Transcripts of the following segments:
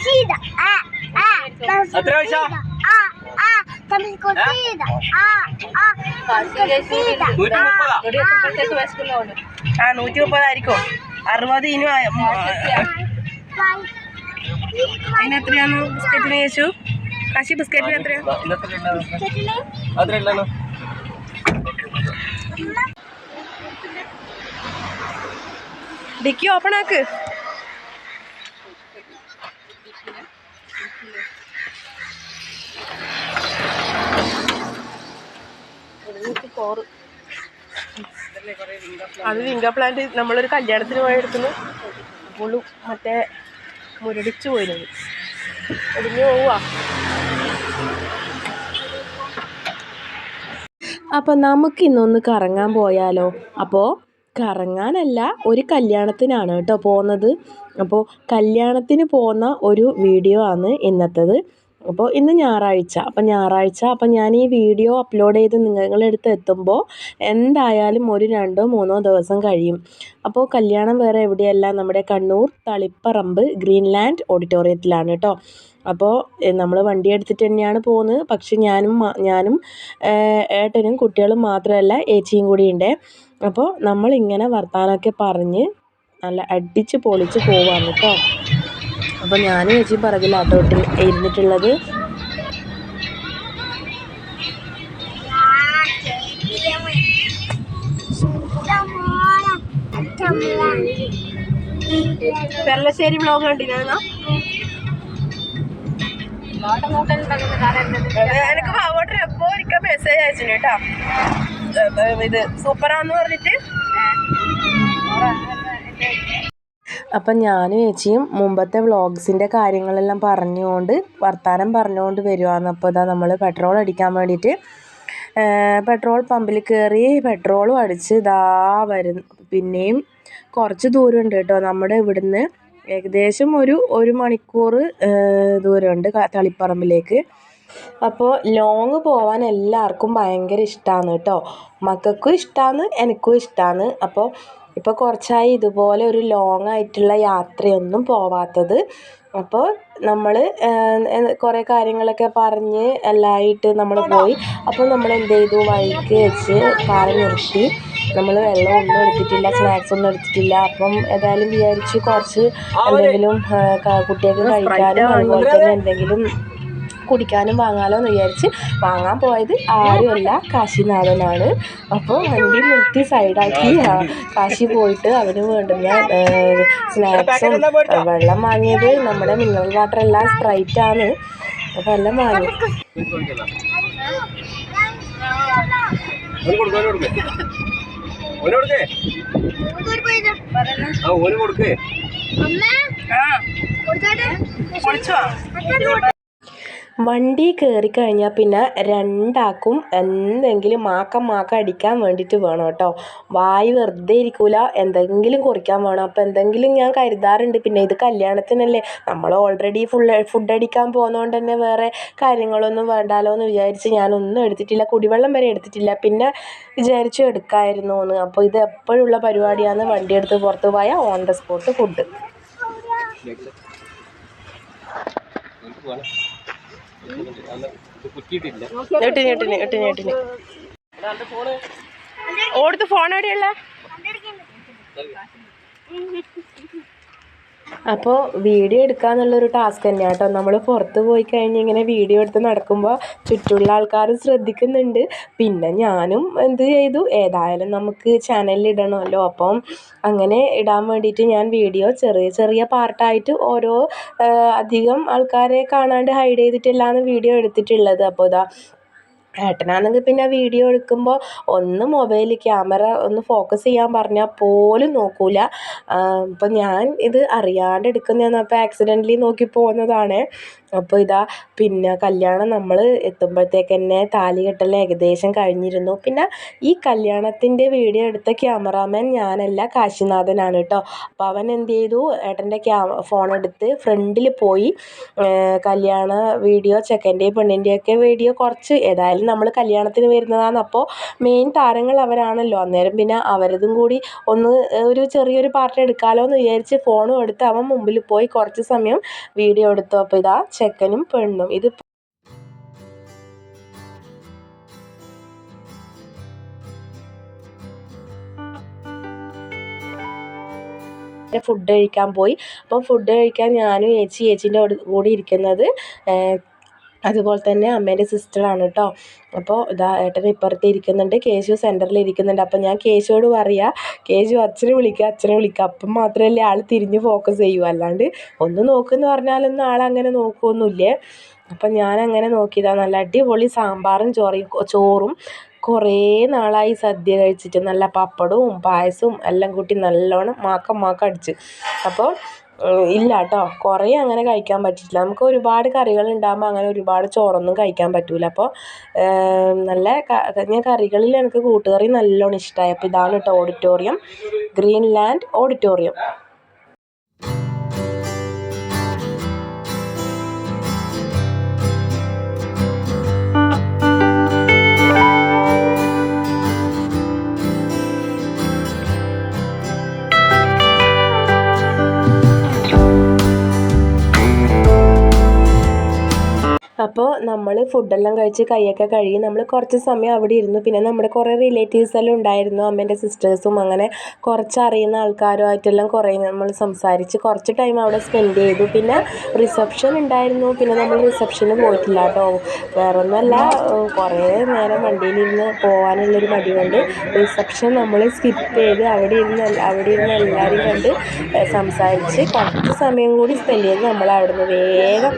cosida. Ah, ah, cosida. Ah, ah, estamos cosida. Ah, ah, നൂറ്റി മുപ്പതായിരിക്കും അറുപത് ഇനി അതിന് എത്രയാണ് ബിസ്ക്കറ്റിന് ചേച്ചു കാശി ബിസ്ക്കറ്റിന് എത്രയാ അത്ര ഉണ്ടല്ലോ ഡിക്കി ഓപ്പൺ ആക്ക്. അത് വിങ്ക പ്ലാന്റ് നമ്മളൊരു കല്യാണത്തിന് പോയി എടുക്കുന്നു. അപ്പോൾ മറ്റേ മുരടിച്ചു പോയിരുന്നു. ഒടിഞ്ഞു പോവാ അപ്പോൾ നമുക്ക് ഇന്നൊന്ന് കറങ്ങാൻ പോയാലോ? അപ്പോൾ കറങ്ങാനല്ല ഒരു കല്യാണത്തിനാണ് കേട്ടോ പോകുന്നത് അപ്പോൾ കല്യാണത്തിന് പോകുന്ന ഒരു വീഡിയോ ആണ് ഇന്നത്തേത്. അപ്പോൾ ഇന്ന് ഞായറാഴ്ച. അപ്പം ഞായറാഴ്ച അപ്പം ഞാൻ ഈ വീഡിയോ അപ്ലോഡ് ചെയ്ത് നിങ്ങളുടെ അടുത്ത് എത്തുമ്പോൾ എന്തായാലും ഒരു രണ്ടോ മൂന്നോ ദിവസം കഴിയും. അപ്പോൾ കല്യാണം വേറെ എവിടെയല്ല നമ്മുടെ കണ്ണൂർ തളിപ്പറമ്പ് ഗ്രീൻലാൻഡ് ഓഡിറ്റോറിയത്തിലാണ് കേട്ടോ അപ്പോൾ നമ്മൾ വണ്ടി എടുത്തിട്ട് തന്നെയാണ് പോകുന്നത് പക്ഷെ ഞാനും ഞാനും ഏട്ടനും കുട്ടികളും മാത്രമല്ല ഏച്ചിയും കൂടി ഉണ്ട് അപ്പോൾ നമ്മളിങ്ങനെ വർത്താനമൊക്കെ പറഞ്ഞ് നല്ല അടിച്ച് പൊളിച്ച് പോവാണ് കേട്ടോ അപ്പോൾ ഞാൻ ചേച്ചി പറകിൽ ആട്ടോട്ടിൽ ഇരുന്നിട്ടുള്ളത്. പെരളശ്ശേരി വ്ളോഗ് കണ്ടിരുന്നോ? എനിക്ക് ഭാവോട്ടർ എപ്പോ ഒരിക്കൽ മെസ്സേജ് അയച്ചു കേട്ടോ. ഇത് സൂപ്പറാന്ന് പറഞ്ഞിട്ട്. അപ്പം ഞാനും ചേച്ചിയും മുമ്പത്തെ വ്ളോഗ്സിന്റെ കാര്യങ്ങളെല്ലാം പറഞ്ഞുകൊണ്ട് വർത്താനം പറഞ്ഞുകൊണ്ട് വരുവാണ്. അപ്പോൾ ഇതാ നമ്മൾ പെട്രോൾ അടിക്കാൻ വേണ്ടിയിട്ട് പെട്രോൾ പമ്പിൽ കയറി പെട്രോളും അടിച്ച് ഇതാ വരുന്നു പിന്നെയും കുറച്ച് ദൂരമുണ്ട് കേട്ടോ. നമ്മുടെ ഇവിടുന്ന് ഏകദേശം ഒരു ഒരു മണിക്കൂർ ദൂരമുണ്ട് തളിപ്പറമ്പിലേക്ക്. അപ്പോൾ ലോങ് പോവാൻ എല്ലാവർക്കും ഭയങ്കര ഇഷ്ടമാണ് കേട്ടോ. മക്കൾക്കും ഇഷ്ടമാണ് എനിക്കും ഇഷ്ടമാണ് അപ്പോൾ ഇപ്പോൾ കുറച്ചായി ഇതുപോലെ ഒരു ലോങ് ആയിട്ടുള്ള യാത്രയൊന്നും പോവാത്തത്. അപ്പോൾ നമ്മൾ കുറേ കാര്യങ്ങളൊക്കെ പറഞ്ഞ് എല്ലാമായിട്ട് നമ്മൾ പോയി. അപ്പോൾ നമ്മൾ എന്ത് ചെയ്തു? വഴിക്ക് വെച്ച് കാറ് നിർത്തി. നമ്മൾ വെള്ളം ഒന്നും എടുത്തിട്ടില്ല സ്നാക്സ് ഒന്നും എടുത്തിട്ടില്ല. അപ്പം ഏതായാലും വിചാരിച്ചു കുറച്ച് എന്തെങ്കിലും കുട്ടികൾക്ക് കഴിക്കാനും അതുപോലെ തന്നെ എന്തെങ്കിലും കുടിക്കാനും വാങ്ങാലോ എന്ന് വിചാരിച്ച് വാങ്ങാൻ പോയത് ആരുമല്ല കാശിനാഥനാണ് അപ്പോൾ വണ്ടി നിർത്തി സൈഡാക്കി. കാശി പോയിട്ട് അവന് വേണ്ടുന്ന സ്നാക്സും വെള്ളം വാങ്ങിയത് നമ്മുടെ മിനറൽ വാട്ടർ എല്ലാം സ്പ്രൈറ്റ് ആണ്. അപ്പോൾ എല്ലാം വാങ്ങി. ഓന് കൊടുക്കേ ഓന് ആ ഓന് കൊടുക്കേ. വണ്ടി കയറി കഴിഞ്ഞാൽ പിന്നെ രണ്ടാക്കും എന്തെങ്കിലും മാക്കം മാക്കം അടിക്കാൻ വേണ്ടിയിട്ട് വേണം കേട്ടോ. വായി വെറുതെ ഇരിക്കൂല. എന്തെങ്കിലും കുറിക്കാൻ വേണം. അപ്പോൾ എന്തെങ്കിലും ഞാൻ കരുതാറുണ്ട്. പിന്നെ ഇത് കല്യാണത്തിനല്ലേ. നമ്മൾ ഓൾറെഡി ഫുൾ ഫുഡ് അടിക്കാൻ പോകുന്നതുകൊണ്ട് തന്നെ വേറെ കാര്യങ്ങളൊന്നും വേണ്ടാലോ എന്ന് വിചാരിച്ച് ഞാനൊന്നും എടുത്തിട്ടില്ല. കുടിവെള്ളം വരെ എടുത്തിട്ടില്ല. പിന്നെ വിചാരിച്ചു എടുക്കായിരുന്നു എന്ന് അപ്പോൾ ഇത് എപ്പോഴുള്ള പരിപാടിയാണ് വണ്ടി എടുത്ത് പുറത്ത് പോയാൽ ഓൺ ദ സ്പോട്ട് ഫുഡ് കുറ്റിയിട്ടില്ല ഞെട്ടിന് ഓടുത്ത് ഫോൺ എവിടെയുള്ള അപ്പോൾ വീഡിയോ എടുക്കുക എന്നുള്ളൊരു ടാസ്ക് തന്നെയാണ് കേട്ടോ. നമ്മൾ പുറത്ത് പോയി കഴിഞ്ഞ് ഇങ്ങനെ വീഡിയോ എടുത്ത് നടക്കുമ്പോൾ ചുറ്റുമുള്ള ആൾക്കാരും ശ്രദ്ധിക്കുന്നുണ്ട്. പിന്നെ ഞാനും എന്ത് ചെയ്തു? ഏതായാലും നമുക്ക് ചാനലിൽ ഇടണമല്ലോ. അപ്പം അങ്ങനെ ഇടാൻ വേണ്ടിയിട്ട് ഞാൻ വീഡിയോ ചെറിയ ചെറിയ പാർട്ടായിട്ട് ഓരോ അധികം ആൾക്കാരെ കാണാണ്ട് ഹൈഡ് ചെയ്തിട്ടില്ലാന്ന് വീഡിയോ എടുത്തിട്ടുള്ളത്. അപ്പോൾ ഇതാ ഏട്ടനാണെങ്കിൽ പിന്നെ വീഡിയോ എടുക്കുമ്പോൾ ഒന്ന് മൊബൈലിൽ ക്യാമറ ഒന്ന് ഫോക്കസ് ചെയ്യാൻ പറഞ്ഞാൽ പോലും നോക്കില്ല അപ്പം ഞാൻ ഇത് അറിയാണ്ട് എടുക്കുന്നതാണ് അപ്പോൾ ആക്സിഡന്റലി നോക്കി പോകുന്നതാണ്. അപ്പോൾ ഇതാ പിന്നെ കല്യാണം നമ്മൾ എത്തുമ്പോഴത്തേക്ക് തന്നെ താലി കെട്ടൽ ഏകദേശം കഴിഞ്ഞിരുന്നു. പിന്നെ ഈ കല്യാണത്തിന്റെ വീഡിയോ എടുത്ത ക്യാമറാമാൻ ഞാനല്ല കാശിനാഥനാണ് കേട്ടോ. അപ്പോൾ അവൻ എന്ത് ചെയ്തു? ഏട്ടന്റെ ക്യാ ഫോൺ എടുത്ത് ഫ്രണ്ടിൽ പോയി കല്യാണ വീഡിയോ ചെക്കന്റെയും പെണ്ണിന്റെയൊക്കെ വീഡിയോ കുറച്ച് ഏതായാലും നമ്മൾ കല്യാണത്തിന് വരുന്നതാണ് അപ്പോൾ മെയിൻ താരങ്ങൾ അവരാണല്ലോ. അന്നേരം പിന്നെ അവരതും കൂടി ഒന്ന് ഒരു ചെറിയൊരു പാർട്ട് എടുക്കാമല്ലോ എന്ന് വിചാരിച്ച് ഫോണും എടുത്ത് അവൻ മുമ്പിൽ പോയി കുറച്ച് സമയം വീഡിയോ എടുത്തു. അപ്പോൾ ഇതാ ചെക്കനും പെണ്ണും. ഇത് ഫുഡ് കഴിക്കാൻ പോയി. അപ്പം ഫുഡ് കഴിക്കാൻ ഞാനും ചേച്ചി ചേച്ചീന്റെ കൂടെ ഇരിക്കുന്നത് അതുപോലെ തന്നെ അമ്മേന്റെ സിസ്റ്ററാണ് കേട്ടോ. അപ്പോൾ ഇതാ ഏട്ടൻ ഇപ്പുറത്ത് ഇരിക്കുന്നുണ്ട് കേശു സെന്ററിൽ ഇരിക്കുന്നുണ്ട്. അപ്പോൾ ഞാൻ കേശുവോട് പറയുക കേശു അച്ഛനെ വിളിക്കുക അച്ഛനെ വിളിക്കുക അപ്പം മാത്രമല്ലേ ആൾ തിരിഞ്ഞ് ഫോക്കസ് ചെയ്യൂ. അല്ലാണ്ട് ഒന്ന് നോക്കുമെന്ന് പറഞ്ഞാലൊന്നും ആളങ്ങനെ നോക്കുമൊന്നുമില്ലേ അപ്പം ഞാനങ്ങനെ നോക്കിയതാണ് നല്ല അടിപൊളി സാമ്പാറും ചോറയും ചോറും കുറേ നാളായി സദ്യ കഴിച്ചിട്ട്. നല്ല പപ്പടവും പായസവും എല്ലാം കൂട്ടി നല്ലോണം മാക്കം മാക്കം അടിച്ച്. അപ്പോൾ ഇല്ല കേട്ടോ കുറേ അങ്ങനെ കഴിക്കാൻ പറ്റിയിട്ടില്ല. നമുക്ക് ഒരുപാട് കറികൾ ഉണ്ടാകുമ്പോൾ അങ്ങനെ ഒരുപാട് ചോറൊന്നും കഴിക്കാൻ പറ്റില്ല അപ്പോൾ നല്ല ഞാൻ കറികളിൽ എനിക്ക് കൂട്ടുകറി നല്ലോണം ഇഷ്ടമായി അപ്പോൾ ഇതാണ് കേട്ടോ ഓഡിറ്റോറിയം ഗ്രീൻ ലാൻഡ് ഓഡിറ്റോറിയം അപ്പോൾ നമ്മൾ ഫുഡെല്ലാം കഴിച്ച് കൈയൊക്കെ കഴുകി നമ്മൾ കുറച്ച് സമയം അവിടെ ഇരുന്നു. പിന്നെ നമ്മുടെ കുറേ റിലേറ്റീവ്സ് എല്ലാം ഉണ്ടായിരുന്നു. അമ്മേന്റെ സിസ്റ്റേഴ്സും അങ്ങനെ കുറച്ച് അറിയുന്ന ആൾക്കാരുമായിട്ടെല്ലാം കുറേ നമ്മൾ സംസാരിച്ച് കുറച്ച് ടൈം അവിടെ സ്പെൻഡ് ചെയ്തു. പിന്നെ റിസപ്ഷൻ ഉണ്ടായിരുന്നു. പിന്നെ നമ്മൾ റിസപ്ഷന് പോയിട്ടില്ല കേട്ടോ. വേറൊന്നുമല്ല കുറേ നേരം വണ്ടിയിലിരുന്ന് പോകാനുള്ളൊരു മടി കൊണ്ട് റിസപ്ഷൻ നമ്മൾ സ്കിപ്പ് ചെയ്ത് അവിടെ ഇരുന്ന് അവിടെ ഇരുന്ന് എല്ലാവരും കണ്ട് സംസാരിച്ച് കുറച്ച് സമയം കൂടി സ്പെൻഡ് ചെയ്ത് നമ്മൾ അവിടെ നിന്ന് വേഗം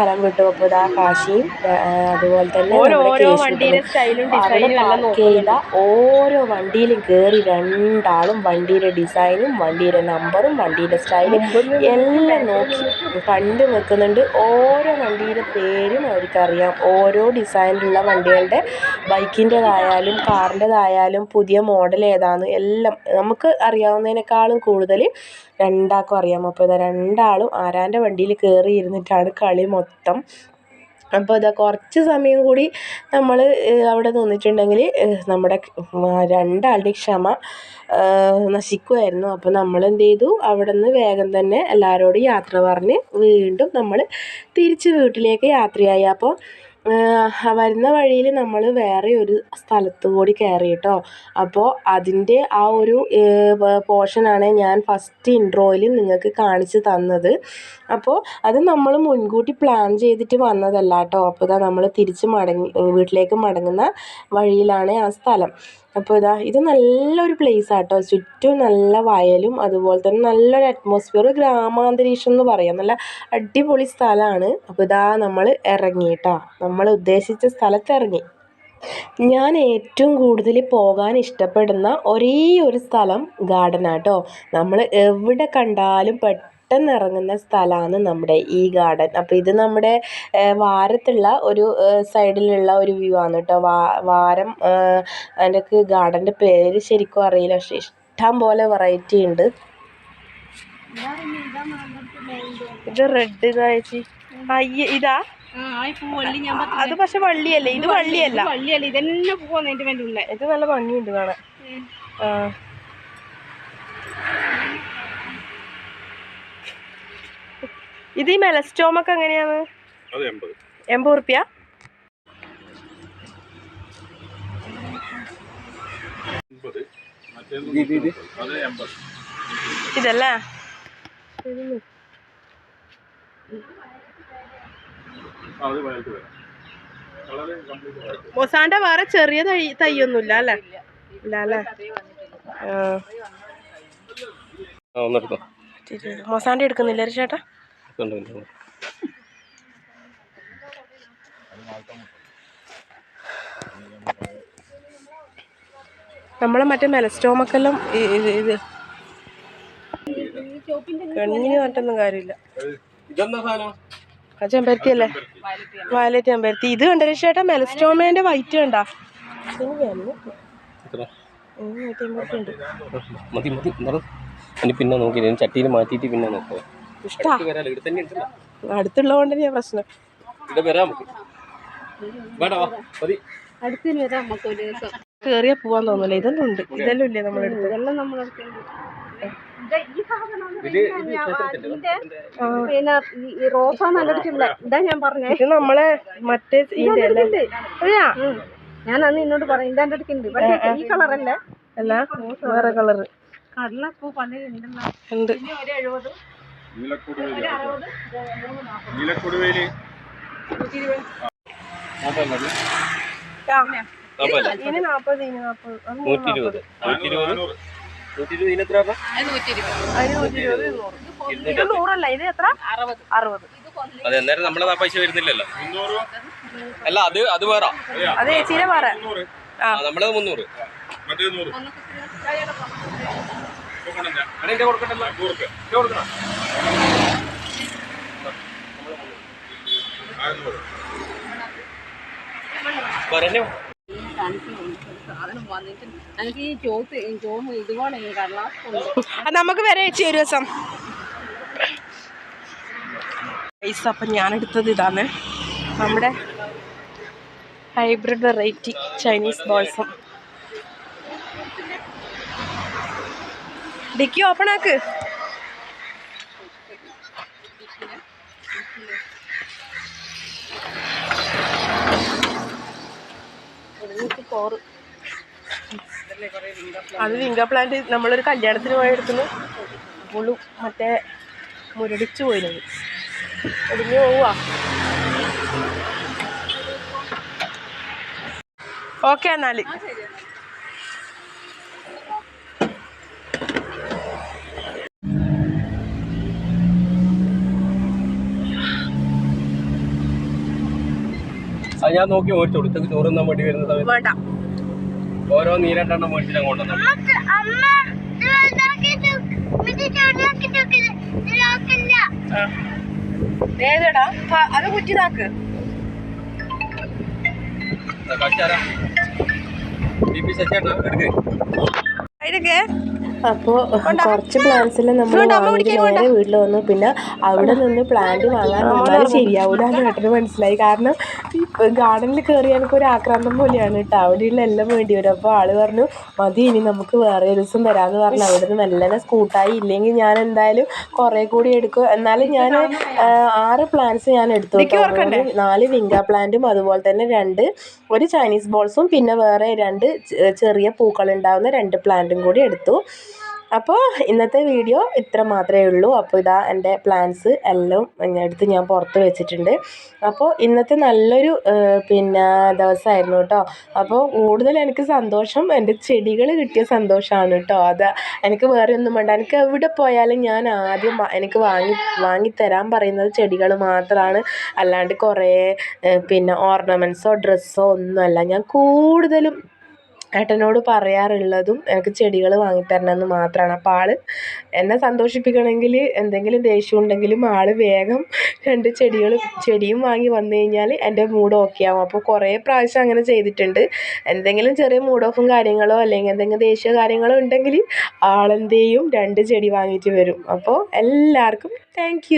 സ്ഥലം വിട്ടു അപ്പോൾ ഇതാ കാശിയും അതുപോലെ തന്നെ അവിടെ പാർക്ക് ചെയ്ത ഓരോ വണ്ടിയിലും കേറി രണ്ടാളും വണ്ടിയുടെ ഡിസൈനും വണ്ടിയുടെ നമ്പറും വണ്ടിയുടെ സ്റ്റൈലും എല്ലാം നോക്കി കണ്ടു നിൽക്കുന്നുണ്ട് ഓരോ വണ്ടിയുടെ പേരും അവർക്കറിയാം. ഓരോ ഡിസൈനിലുള്ള വണ്ടികളുടെ ബൈക്കിന്റെതായാലും കാറിന്റെതായാലും പുതിയ മോഡൽ ഏതാണ് എല്ലാം നമുക്ക് അറിയാവുന്നതിനേക്കാളും കൂടുതൽ രണ്ടാൾക്കും അറിയാം അപ്പോൾ ഇതാ രണ്ടാളും ആരാന്റെ വണ്ടിയിൽ കയറി ഇരുന്നിട്ടാണ് കളി മൊത്തം. അപ്പോൾ ഇതാ കുറച്ച് സമയം കൂടി നമ്മൾ അവിടെ നിന്നിട്ടുണ്ടെങ്കിൽ നമ്മുടെ രണ്ടാളുടെ ക്ഷമ നശിക്കുമായിരുന്നു അപ്പോൾ നമ്മൾ എന്ത് ചെയ്തു? അവിടെ നിന്ന് വേഗം തന്നെ എല്ലാവരോടും യാത്ര പറഞ്ഞ് വീണ്ടും നമ്മൾ തിരിച്ച് വീട്ടിലേക്ക് യാത്രയായി. അപ്പോൾ വരുന്ന വഴിയിൽ നമ്മൾ വേറെ ഒരു സ്ഥലത്ത് കൂടി കയറി കേട്ടോ അപ്പോൾ അതിന്റെ ആ ഒരു പോർഷനാണ് ഞാൻ ഫസ്റ്റ് ഇൻട്രോയിൽ നിങ്ങൾക്ക് കാണിച്ച് തന്നത്. അപ്പോൾ അത് നമ്മൾ മുൻകൂട്ടി പ്ലാൻ ചെയ്തിട്ട് വന്നതല്ല കേട്ടോ അപ്പോൾ ഇതാ നമ്മൾ തിരിച്ച് മടങ്ങി വീട്ടിലേക്ക് മടങ്ങുന്ന വഴിയിലാണ് ആ സ്ഥലം. അപ്പോൾ ഇതാ ഇത് നല്ലൊരു പ്ലേസ് ആട്ടോ. ചുറ്റും നല്ല വയലും അതുപോലെ തന്നെ നല്ലൊരു അറ്റ്മോസ്ഫിയർ ഗ്രാമാന്തരീക്ഷം എന്ന് പറയാം. നല്ല അടിപൊളി സ്ഥലമാണ്. അപ്പോൾ ഇതാ നമ്മൾ ഇറങ്ങി കേട്ടോ നമ്മൾ ഉദ്ദേശിച്ച സ്ഥലത്ത് ഇറങ്ങി. ഞാൻ ഏറ്റവും കൂടുതൽ പോകാൻ ഇഷ്ടപ്പെടുന്ന ഒരേ ഒരു സ്ഥലം ഗാർഡനാട്ടോ. നമ്മൾ എവിടെ കണ്ടാലും പെട്ടെന്ന് ഇറങ്ങുന്ന സ്ഥലമാണ് നമ്മുടെ ഈ ഗാർഡൻ. അപ്പോൾ ഇത് നമ്മുടെ വാരത്തുള്ള ഒരു സൈഡിലുള്ള ഒരു വ്യൂ ആണ് കേട്ടോ. വാരം അതിന്റെ ഗാർഡന്റെ പേര് ശരിക്കും അറിയില്ല. പക്ഷേ ഇഷ്ടം പോലെ വെറൈറ്റി ഉണ്ട്. ഇത് റെഡ് അയ്യ ഇതാ? അത് പക്ഷെ വള്ളിയല്ലേ? ഇത് വള്ളിയല്ല. വള്ളിയല്ല? ഇതന്നെ വേണ്ടി ഇത് നല്ല ഭംഗിയുണ്ട് കാണാൻ. ആ. ഇത് ഈ മെലസ്റ്റോമൊക്കെ എങ്ങനെയാണ്? അത് എൺപത്. റുപ്യ ഇതല്ലേ? മൊസാണ്ട വേറെ ചെറിയ തൈ തൈയൊന്നുമില്ല അല്ലേ? ഇല്ല അല്ലേ? ആ. ആ ഒന്നെടുത്തോ. മൊസാന്റെ എടുക്കുന്നില്ല ചേട്ടാ. കണ്ടു നമ്മളെ മറ്റേ മെലസ്റ്റോമക്കെല്ലാം ഇത് കണ്ണിന് മറ്റൊന്നും കാര്യമില്ല. ആ ചെമ്പരത്തി അല്ലേ വയലറ്റ് ചെമ്പരത്തി. ഇത് കണ്ട രക്ഷേട്ടാ മെലസ്റ്റോമേന്റെ വൈറ്റ് കണ്ടാ? മതി മതി. പിന്നെ നോക്കി ചട്ടിയിൽ മാറ്റിയിട്ട് പിന്നെ നോക്കാം. ഇഷ്ടാ. വരാലോ? ഇവിടെ തന്നെ ഉണ്ടല്ലോ അടുത്തുള്ളതുകൊണ്ട് ഞാൻ പ്രശ്നം. ഇവിടെ വരാം നമുക്ക്. വേണ്ട വാ മതി. അടുത്തിന് വരാം നമുക്ക് ഒരു ദിവസം. കേറിയാ പോവാൻ തോന്നില്ല? ഇതെല്ലാം ഉണ്ട്. ഇതെല്ലാം ഇല്ലേ നമ്മളെടുത്ത് ഇതെല്ലാം ക്ഷേത്രത്തിന്റെ പിന്നെ ഈ- റോസാ നല്ലടിച്ചില്ല ഇതാ ഞാൻ പറഞ്ഞേ. ഇത് നമ്മളെ മറ്റേ അതെയാ? ഞാൻ അന്ന് നിന്നോട് പറയും ഇതാ അടുക്കുണ്ട് പക്ഷേ ഈ കളറല്ലേ അല്ല. വേറെ കളറ് കടലപ്പൂ പണ്ട് ഉണ്ട്. ഒരു എഴുപത് നീലക്കൊടുവേലി. നീലക്കൊടുവേലി. നൂറ്റി ഇരുപത് നൂറ്റി ഇരുപത് അതെ അന്നേരം നമ്മളെ ആ പൈസ വരുന്നില്ലല്ലോ. അല്ല അത് അത് വേറെ. നമ്മളത് മുന്നൂറ്. കൊടുക്കണ്ടല്ലോ. കൊടുക്കണം നമുക്ക് വരെ ചേച്ചി ഒരു ദിവസം. പൈസ അപ്പം ഞാൻ എടുത്തത് ഇതാണ് നമ്മുടെ hybrid variety Chinese balsam dickey open ആക്ക്. അത് വിങ്ക പ്ലാന്റ് നമ്മളൊരു കല്യാണത്തിന് പോയി എടുക്കുന്നു പുള്ളു മറ്റേ മുരടിച്ചു പോയിരുന്നത് ഒടിഞ്ഞു പോവാ ഓക്കെ എന്നാൽ. ഞാൻ നോക്കി മേടിച്ചു കൊടുത്തു ചോറ് തിന്നാൻ വേണ്ടി വരുന്ന സമയത്ത് വേണ്ട. ഓരോ നീരണ്ടെണ്ണം മേടിച്ചിട്ട് കൊണ്ടുവന്നു. ചെറുതാക്കിയിട്ട് ഇതിലാക്കില്ല ഏതെടാ അത് കുറ്റിതാക്ക് അപ്പോൾ കുറച്ച് പ്ലാന്റ്സിൽ നമ്മൾ വാങ്ങിയിട്ട് നേരെ വീട്ടിൽ വന്നു. പിന്നെ അവിടെ നിന്ന് പ്ലാന്റ് വാങ്ങാൻ നിന്നാൽ എന്ന് ഏട്ടന് മനസ്സിലായി. കാരണം ഗാർഡനിൽ കയറി എനിക്ക് ഒരു ആക്രാന്തം പോലെയാണ് കേട്ടോ. അവിടെയുള്ള എല്ലാം വേണ്ടി വരും. അപ്പോൾ ആൾ പറഞ്ഞു മതി ഇനി നമുക്ക് വേറെ ഒരു ദിവസം വരാമെന്ന് പറഞ്ഞു. അവിടെ നിന്ന് മെല്ലനെ സ്കൂട്ടായി ഇല്ലെങ്കിൽ ഞാൻ എന്തായാലും കുറേ കൂടി എടുക്കും. എന്നാലും ഞാൻ ആറ് പ്ലാന്റ്സ് ഞാൻ എടുത്തു നാല് വിങ്ക പ്ലാന്റും അതുപോലെ തന്നെ രണ്ട് ഒരു ചൈനീസ് ബോൾസും പിന്നെ വേറെ രണ്ട് ചെറിയ പൂക്കൾ ഉണ്ടാവുന്ന രണ്ട് പ്ലാന്റും കൂടി എടുത്തു. അപ്പോൾ ഇന്നത്തെ വീഡിയോ ഇത്ര മാത്രമേ ഉള്ളൂ. അപ്പോൾ ഇതാ എന്റെ പ്ലാൻസ് എല്ലാം എടുത്ത് ഞാൻ പുറത്ത് വെച്ചിട്ടുണ്ട്. അപ്പോൾ ഇന്നത്തെ നല്ലൊരു പിന്നെ ദിവസമായിരുന്നു കേട്ടോ. അപ്പോൾ കൂടുതൽ എനിക്ക് സന്തോഷം എന്റെ ചെടികൾ കിട്ടിയ സന്തോഷമാണ് കേട്ടോ. അത് എനിക്ക് വേറെ ഒന്നും വേണ്ട. എനിക്ക് എവിടെ പോയാലും ഞാൻ ആദ്യം എനിക്ക് വാങ്ങി വാങ്ങിത്തരാൻ പറയുന്നത് ചെടികൾ മാത്രമാണ്. അല്ലാണ്ട് കുറേ പിന്നെ ഓർണമെന്റ്സോ ഡ്രസ്സോ ഒന്നുമല്ല. ഞാൻ കൂടുതലും ഏട്ടനോട് പറയാറുള്ളതും എനിക്ക് ചെടികൾ വാങ്ങിത്തരണമെന്ന് മാത്രമാണ്. അപ്പോൾ ആൾ എന്നെ സന്തോഷിപ്പിക്കണമെങ്കിൽ എന്തെങ്കിലും ദേഷ്യം ഉണ്ടെങ്കിലും ആൾ വേഗം രണ്ട് ചെടികൾ ചെടിയും വാങ്ങി വന്നു കഴിഞ്ഞാൽ എന്റെ മൂഡ് ഓക്കെ ആവും. അപ്പോൾ കുറേ പ്രാവശ്യം അങ്ങനെ ചെയ്തിട്ടുണ്ട്. എന്തെങ്കിലും ചെറിയ മൂഡ് ഓഫും കാര്യങ്ങളോ അല്ലെങ്കിൽ എന്തെങ്കിലും ദേഷ്യ കാര്യങ്ങളോ ഉണ്ടെങ്കിൽ ആളെന്ത് രണ്ട് ചെടി വാങ്ങിയിട്ട് വരും. അപ്പോൾ എല്ലാവർക്കും താങ്ക്